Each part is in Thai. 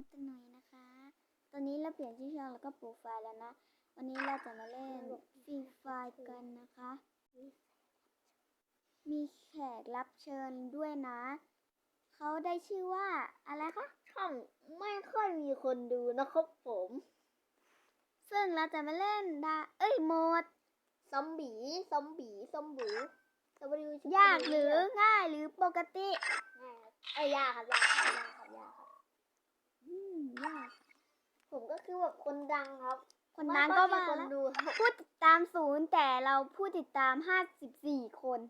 ดกันหน่อยนะคะ ตอนนี้เราเปลี่ยนชื่อช่องแล้วก็โปรไฟล์แล้วนะ วันนี้เราจะมาเล่นฟรีไฟกันนะคะ มีแขกรับเชิญด้วยนะ เขาได้ชื่อว่าอะไรคะ ช่องไม่ค่อยมีคนดูนะครับผม ซึ่งเราจะมาเล่นดา เอ้ยโหมด ซอมบีซอมบีซอมบูซอมบูยากหรือง่ายหรือปกติ ง่ายครับเอ้ยยากครับยากครับยากครับยากครับอืม ยากผมก็คือแบบคนดังครับ คนนั้นก็ไค่มาอยคนแล้วดูครับผู้ติดตามศูนย์แต่เราผู้ติดตาม54คน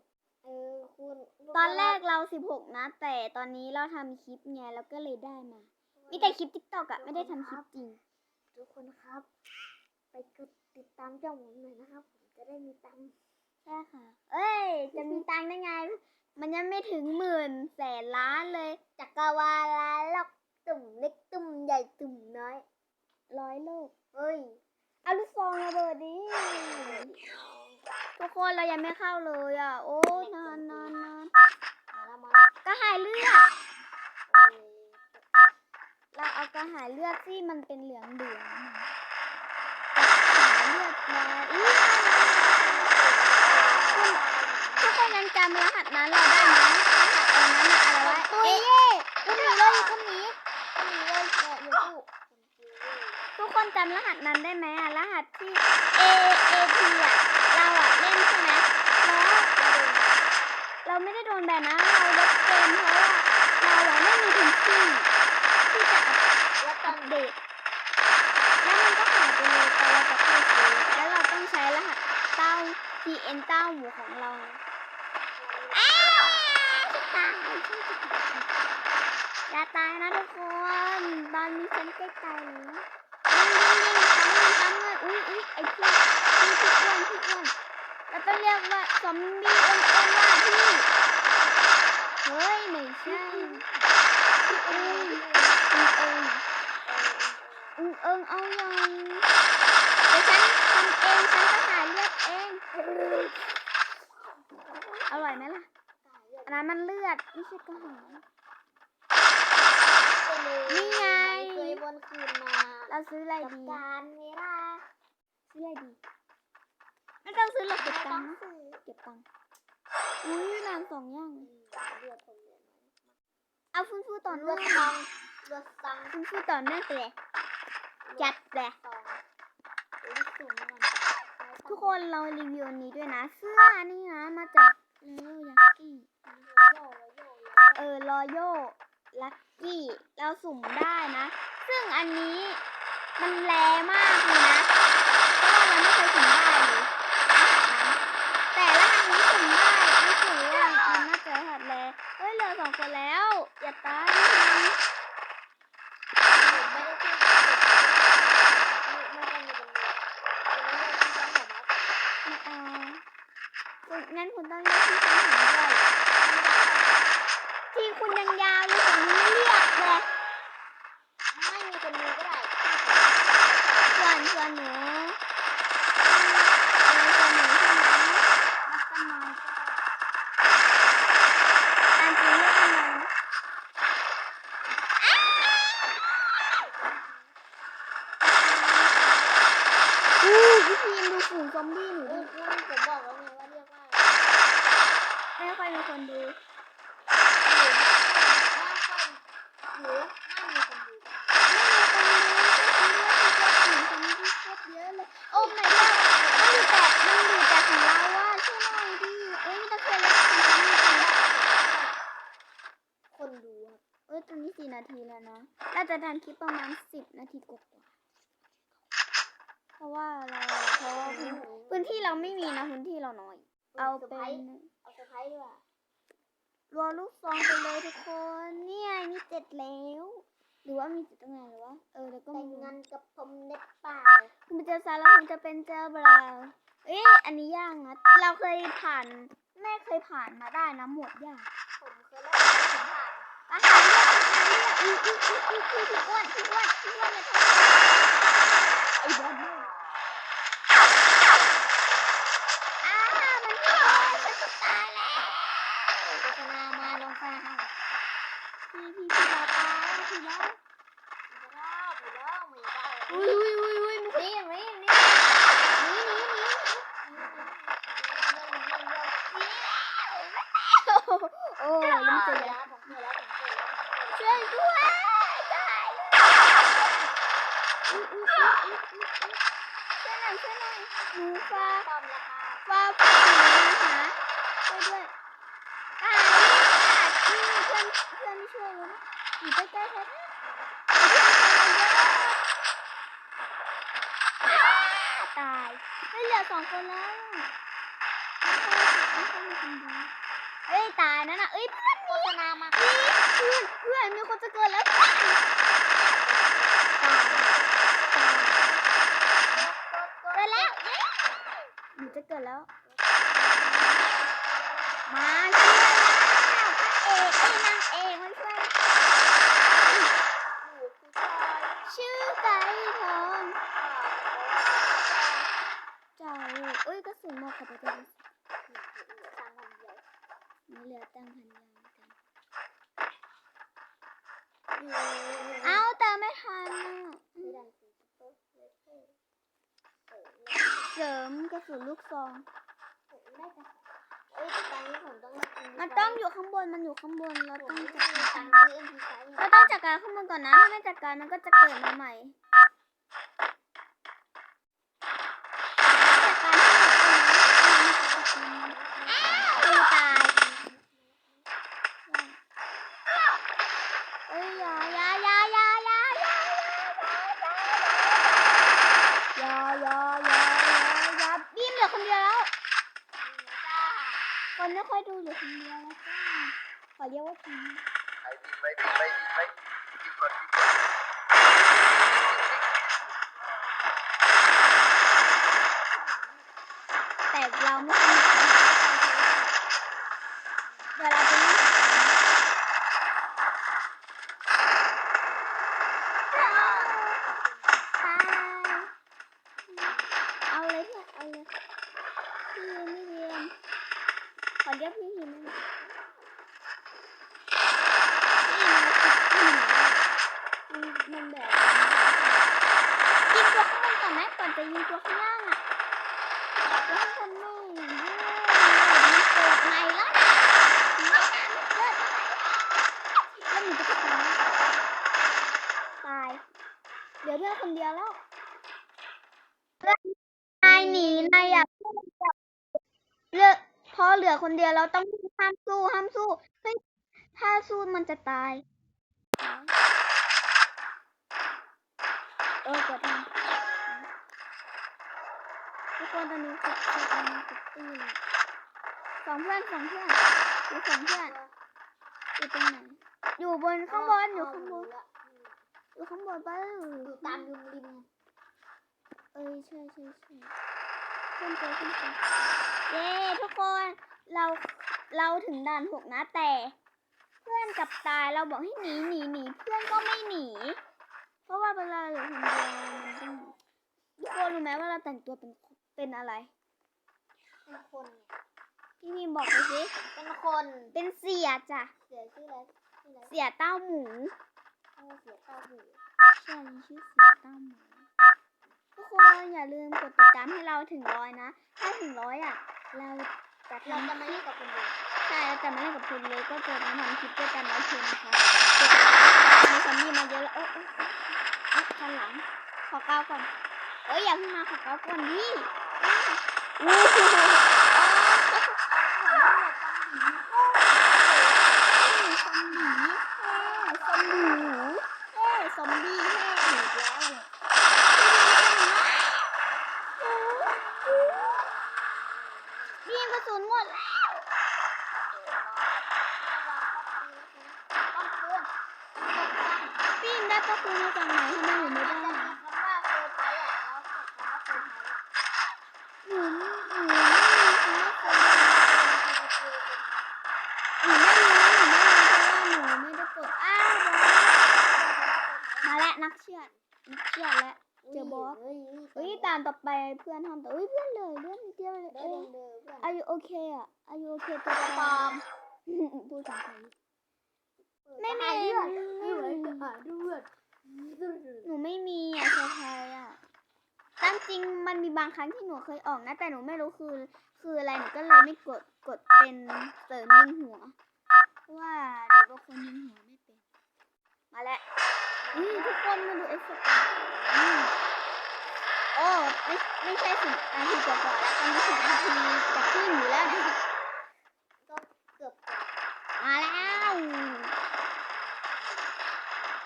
เออคุณตอนแรกเรา16นะ แต่ตอนนี้เราทำคลิปไงเราก็เลยได้มา มีแต่คลิป TikTok อะไม่ได้ทำคลิปจริง ทุกคนครับ ไปกดติดตามเจ้าหมูหน่อยนะครับ ผมจะได้มีตังค์ใช่ค่ะ เอ้ย จะมีตังค์ได้ไง มันยังไม่ถึงหมื่นแสนล้านเลย จักรวาลาล็อก ตุ่มเล็กตุ่มใหญ่ตุ่มน้อย ร้อยโลกเฮ้ยเอาลูกซองระเบิดดิทุกคนเรายังไม่เข้าเลยอะ โอ้นานนานนานมาแล้วมาแล้วกระหายเลือดเอ้ยเราเอากระหายเลือดที่มันเป็นเหลืองเหลืองๆอะกระหายเลือดมาอีทุกคนยังจำรหัสนั้นเราได้ไหมรหัสตอนนั้นอะอะไรวะเอ๊ะคุณหมีเลยคุณหมี ก็มีเลยแกะอยู่คู่ ทุกคนจำรหัสนั้นได้ไหมอะรหัสที่ A A T อะเราอะเล่นใช่ไหมแล้วเราไม่ได้โดนแบนนะ เราลบเกมเพราะว่าเราอะไม่มีพื้นที่ที่จะอัพ แล้วตอ อั น ปเดต แล้วมันก็หายไปเลยตอนเราจะเข้าเฟซแล้วเราต้องใช้รหัสเต้า TN เต้าหมูของเราอ้าวจะตายฉันจะตายอย่าตายนะทุกคน ตอนนี้ ฉันใกล้ตายแล้วยิงยิงยิงทำเงินทำเงินอุ้ยอุ้ยไอพี่พี่พี่อ้วนพี่อ้วนเราต้องเรียกว่าซอมบี้อ้วนอ้วนว่าพี่เฮ้ยไม่ใช่พี่อ้วนพี่เอิงอืงเอิงเอายังเดี๋ยวฉันทำเองฉันจะหาเลือดเองอร่อยไหมล่ะอันนั้นมันเลือดไม่ใช่กระหาย นี่ไง เคยวนคืนมาเราซื้ออะไรกับดีการเวลาซื้ออะไรดีไม่ต้องซื้อหรอกเก็บตังค์นะซื้อเก็บตังค์อุ้ยนานสองอย่าง เลือดผมเลือดเอาฟุ้นฟูต่อเลืเนื่ออดงซังเลือดซังฟุ้นฟูต่อเนื่องไปเลยจัดเลยสองเดี๋ยวสุ่มก่อนทุกคนเรารีวิวอันนี้ด้วยนะ เสื้อนี่นะมาจากเลโยยักกี้โยโย่โยโย่เออรอโยลัก กี้เราสุ่มได้นะ ซึ่งอันนี้มันแรมากเลยนะเพราะว่ามันไม่เคยสุ่มได้เลยแต่รหัสนี้สุ่มได้รู้สึกว่ามันน่าจะหัดแรเฮ้ยเหลือสองคนแล้ว อย่าตายนะ ไม่ได้ขึ้นไม่ได้ไม่ได้มีปัญหา ไม่เอาคุณงั้นคุณต้องเรียกที่ฉันหาด้วยที่คุณยังยาวอยู่ผมยังไม่เรียกเลย ไม่มีคนดูก็ได้ ส่วนส่วนหนูเออส่วนหนูใช่ไหมรักกันมาตามจริงเรียกกันมาอู้พี่พีมดูฝูงซอมบี้หนู โอ้ ดิ คุณผมบอกแล้วไงว่าเรียกว่า ไม่ค่อยมีคนดู หรือไม่มีคนดู ไม่มีคนดูก็คือว่าคือจะฝูงซอมบี้โคตรเยอะเลย โอ้ไม่ได้มันอยู่แต่มันอยู่แต่ของเราอะช่วยหน่อยดิเอ้ยไม่ต้องเคยเลยฝูงซอมบี้จริง คนดูครับ เอ้ยตอนนี้สี่นาทีแล้วนะเราจะทัน คลิปประมาณสิบนาทีกว่าเพราะว่าเราเพราะว่าพื้นที่เราไม่มีนะพื้นที่เราน้อย เอาเป็นเอาเซอร์ไพรส์ด้วยรัวลูกซองไปเลยทุกคน เนี่ยมีเจ็ดแล้ว หรือว่ามีเจ็ดตั้งไงหรือว่าเออแล้วก็แต่งมีงานกับผมเน็ตเปล่าคุณจะซาแล้วคุณจะเป็นเจ้าบราวเอ้ยอันนี้ยากนะเราเคยผ่านแม่เคยผ่านมาได้นะหมดยากผมเคยเล่น อ่ามันอีกเลี้ยไมันตายแล้วลงามาลงมาพี่พี่มาตายวที่นี่อุ้ย หนูฟ้าฟ้าผู้หญิงหาช่วยด้วยตายขาดที่เพื่อนเพื่อนไม่ช่วยเลยอยู่ใกล้ๆแท้ตายไม่เหลือสองคนแล้วไม่ใช่ไม่ใช่คนเดียว เอ้ยตายนั่นน่ะเอ้ยเพื่อนโฆษณามาเพื่อนเพื่อนมีคนจะเกิดแล้วตายตายเกิดแล้วเย้หนูจะเกิดแล้ว มาช่วยแล้วพระเอกไอ้นางเอกมาช่วยอยู่คือชอยชื่อไก่ทองใจเอ้ยกระสุนหมดขอไปเจอสามพันเดียว ไม่ เหลือตั้งพันยาวกันอยู่เอ้าแต่ไม่ทันอะไม่ได้สิเออเออเออเออเสริมกระสุนลูกซองได้จ้ะเอ้ยแต่ตอนนี้ผมต้องมากินมันต้องอยู่ข้างบน มันอยู่ข้างบน เราผมต้องไม่จัดมีการตังค์ซื้อเอ็มพีไฟเราต้องจัดการข้างบนก่อนนะ ถ้าไม่จัดการมันก็จะเกิดมาใหม่ คนไม่ค่อยดูเหลือคนเดียวแล้วจ้าขอเรียกว่าทีมไอ้วิ่ไว้วิ่งไว้วิ่ไว้วิ่งก่อนวิ่งก่อนแต่เราไม่สนุกนะเดี๋ยวเราไปเล่นกับมันตายเอาเลยเพื่อนเอาเลยพี่ยืนไม่เรียนขอเรียกพี่ยืนได้ไหมพี่มันติดที่ไหนอะมันมันแบบยิงตัวข้างบนก่อนไหมก่อนจะยิงตัวข้างล่างอะ แล้วคนแม่อย่างนี้มันเกิดใหม่แล้วนะไม่น่ามันเกิดใหม่แล้วหนูจะตายตายเดี๋ยวเพื่อนคนเดียวแล้วนายหนีนายอยากเลือกพอเห ลือคนเดียวเราต้องห้ามสู้ห้ามสู้เฮ้ยถ้าสู้มันจะตายเออกดทันทุกคนตอนนี้คือคือตอนนี้คือตี้เลยสองเพื่อนสองเพื่อนอยู่สองเพื่อนอยู่ตรงไหนอยู่บนข้างบนอยู่ข้างบนอยู่ข้างบนบ้าอยู่ตามริมริมเอ้ยใช่ใช่ใช่ขึ้นไปขึ้นไปเย้ทุกคน เราเราถึงด่านหกนะแต่ เพื่อนกลับตายเราบอกให้หนีหนีหนีเพื่อนก็ไม่หนี เพราะว่าเวลาอยู่คนเดียวมันต้องทุกคนรู้ไหมว่าเราแต่งตัวเป็นเป็นอะไร เป็นคนเนี่ยพี่มีบอกไปสิเป็นคนเป็นเสียจ้ะเสียชื่ออะไรชื่ออะไรเสียเต้าหมูเออเสียเต้าหูใช่ชื่อเสียเต้าหมูทุกคนอย่าลืมกดติดตามให้เราถึงร้อยนะ ถ้าถึงร้อยอะ เรา จะเราทำจะมาเล่นกับคนเดียวใช่เราจะมาเล่นกับคุณเลยก็จะมาทำคลิปด้วยกันร้อยคืนนะคะมีซอมบี้มาเยอะแล้วโอ๊ะโอ๊ะโอ๊ะข้างหลังขอก้าวก่อนเอ้ยอย่าเพิ่งมาขอก้าวก่อนดิอู้หูซอมบี้แฮ่ซอมบี้แฮ่ซอมบี้แฮ่อีกแล้วเนี่ยยิงกระสุนหมดแล้ว ต้องเพื่อน พี่ยิงได้ประตูมาจากไหนทำไมหนูไม่ มัน ได้ จะมีคำว่าเซอร์ไพรส์อะแล้วกดคำว่าเซอร์ไพรส์ หนูหนูไม่มีคำว่าเคยหนูไม่รู้หนูไม่รู้เพราะว่าหนูไม่ได้กดอ้าวมาแล้ว นักเชือดนักเชือดแล้วเจอบอสเฮ้ยเฮ้ยตามต่อไปเพื่อนทำแต่เฮ้ยเพื่อนเลยเพื่อนนิดเดียวเลยได้เอ้เดิยนเดินเพื่อนอายุโอเคอะอายุโอเคตัวตัวปปลลออมมพูดภาษาไทยไม่ไม่มีมีไม่เหมือนกับหาด้วยหนูไม่มีอะชายไทยริงๆมันมีบางครั้งที่หนูเคยออกนะ แต่หนูไม่รู้คือ คืออะไรหนูก็เลยไม่กดกดเป็นเสริมยิงหัวเพราะว่าหนูเป็นคนยิงหัวไม่เป็น มาแล้ว นี่ทุกคนมาดูเอฟเฟกต์โอ้ไม่ไม่ใช่สิบนาทีกว่าแล้วตอนนี้สิบนาทีจะขึ้นอยู่แล้วนะก็เกือบมาแล้ว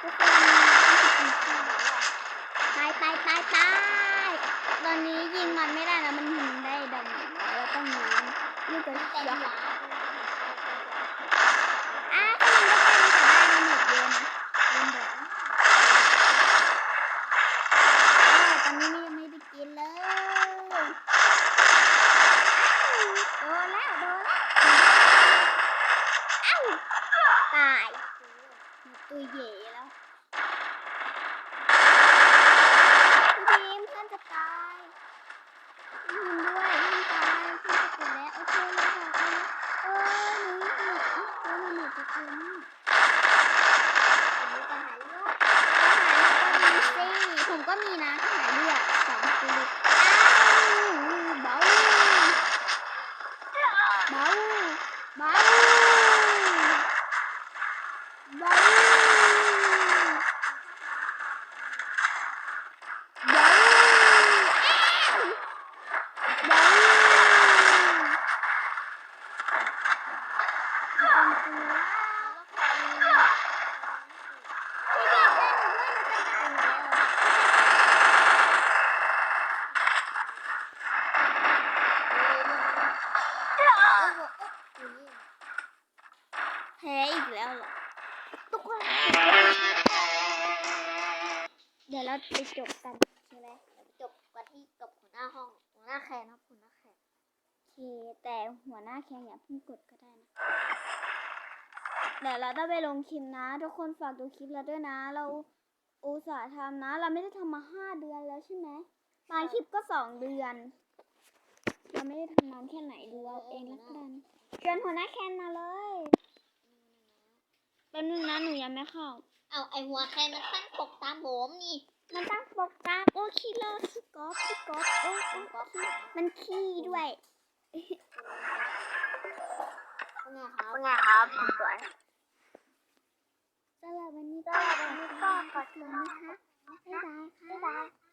ทุกคนตายตายตายตายตอนนี้ยิงมันไม่ได้นะมันยิงได้ดาเมจน้อยเราต้องยิงนี่ตัวเต็เชีมยว หวา อะถ้ายิงได้แค่นี้จะได้ดาเมจเยอะนะเล่นแบบตอนนี้ไม่ยังไม่ได้กินเลยโดนแล้วโดนแล้วอ้าวตาย ตัวเหย่แล้วพี่บีมท่านจะตายพี่ด้วยท่านตายท่านจะเกิดแล้วโอเคเลยค่ะเออหนูหนูเออหนูจะกินผมมีปัญหาเรื่องอาหารก็มีสิผมก็มีนะหารเลือดสองตัวอ้าวเบาเบาเบาเบา เบาเบา แพ้อีกแล้วเหรอทุกคนเดี๋ยวเราไปจบกันใช่ไหมจบกว่าที่กับหัวหน้าห้องหัวหน้าแคนครับหัวหน้าแคนโอเคแต่หัวหน้าแข่งอย่าเพิ่งกดก็ได้นะ เดี๋ยวเราต้องไปลงคลิปนะ ทุกคนฝากดูคลิปเราด้วยนะ เราอุตส่าห์ทำนะ เราไม่ได้ทำมาห้าเดือนแล้วใช่ไหมบางคลิปก็สองเดือน เราไม่ได้ทำนานแค่ไหนดูเอาเองแล้วกันเชิญหัวหน้าแคนมาเลยแป๊บนึงนะหนูยังไม่เข้า เอาไอหัวแคนมันตั้งปกตามผมนี่มันตั้งโปรแกรมโอ้ขี้เลอะขี้กอล์ฟขี้กอล์ฟโอ้โอ้ก๊อฟขี้มันขี้ด้วยเป็นไงครับเป็นไงครับสวย สำหรับวันนี้ก็ขอบคุณนะคะบ๊ายบายค่ะบ๊ายบาย